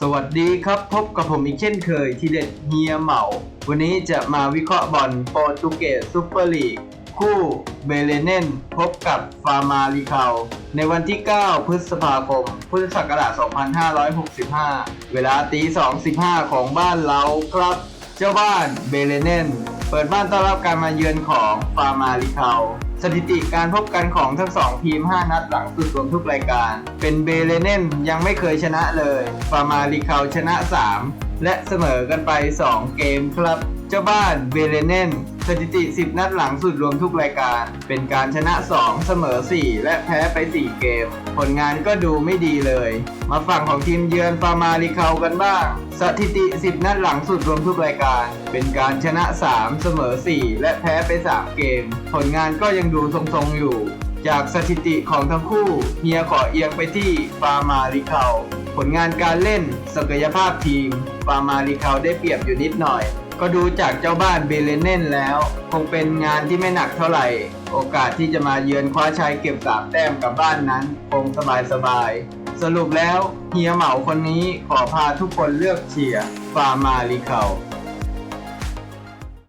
สวัสดีครับพบกับผมอีกเช่นเคยทีเด็ดเฮียเหมา วันนี้จะมาวิเคราะห์บอลโปรตุเกสซูเปอร์ลีก คู่เบเลเนนพบกับฟาร์มาลิคาในวันที่ 9 พฤษภาคม พุทธศักราช 2565 เวลาตี 2.15 ของบ้านเราครับ เจ้าบ้านเบเลเนน ปิดบ้านต้อนรับการมาเยือนของฟาร์มาริคาสถิติการพบกันของทั้งสองทีม 5 นัดหลังสุดรวมทุกรายการ เป็นเบเลเนนยังไม่เคยชนะเลย ฟาร์มาริคาชนะ 3 และเสมอกันไป 2 เกมครับ เจ้าบ้านเบเลเนนสถิติ 10 นัดหลังสุดรวมทุกรายการ เป็นการชนะ 2 เสมอ 4 และแพ้ไป 4 เกม ผลงานก็ดูไม่ดีเลย มาฝั่งของทีมเยือนฟาร์มาริคากันบ้าง สถิติ 10 นัดหลังสุดรวมทุกรายการ เป็นการชนะ 3 เสมอ 4 และแพ้ไป 3 เกม ผลงานก็ยังดูทรงๆอยู่ จากสถิติของทั้งคู่เฮียขอเอียงไปที่ฟาร์มาริคา ผลงานการเล่น ศักยภาพทีมฟาร์มาริคาได้เปรียบอยู่นิดหน่อย ก็ดูจากเจ้าบ้านเบเลเนนแล้ว คงเป็นงานที่ไม่หนักเท่าไหร่ โอกาสที่จะมาเยือนคว้าชัยเก็บสามแต้มกับบ้านนั้น คงสบายๆ สรุปแล้วเฮียเหมาคนนี้ขอพาทุกคนเลือกเชียร์ฟาร์มาริคา